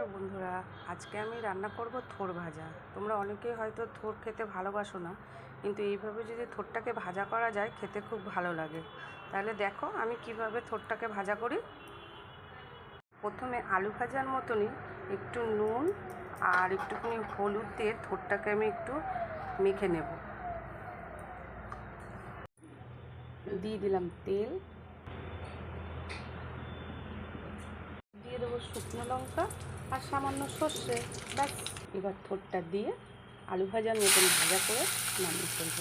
নমস্কার বন্ধুরা। আজকে আমি রান্না করব থোর ভাজা। তোমরা অনেকেই হয়তো থোর খেতে ভালোবাসো না, কিন্তু এইভাবে যদি থোরটাকে ভাজা করা যায়, খেতে খুব ভালো লাগে। তাহলে দেখো আমি কীভাবে থোরটাকে ভাজা করি। প্রথমে আলু ভাজার মতনই একটু নুন আর একটুখানি হলুদ দিয়ে থোরটাকে আমি একটু মেখে নেব। দিয়ে দিলাম তেল দিয়ে দেবো শুকনো লঙ্কা আর সামান্য সর্ষে, ব্যাস। এবার থোরটা দিয়ে আলু ভাজার মতন ভাজা করে নামিয়ে ফেলব।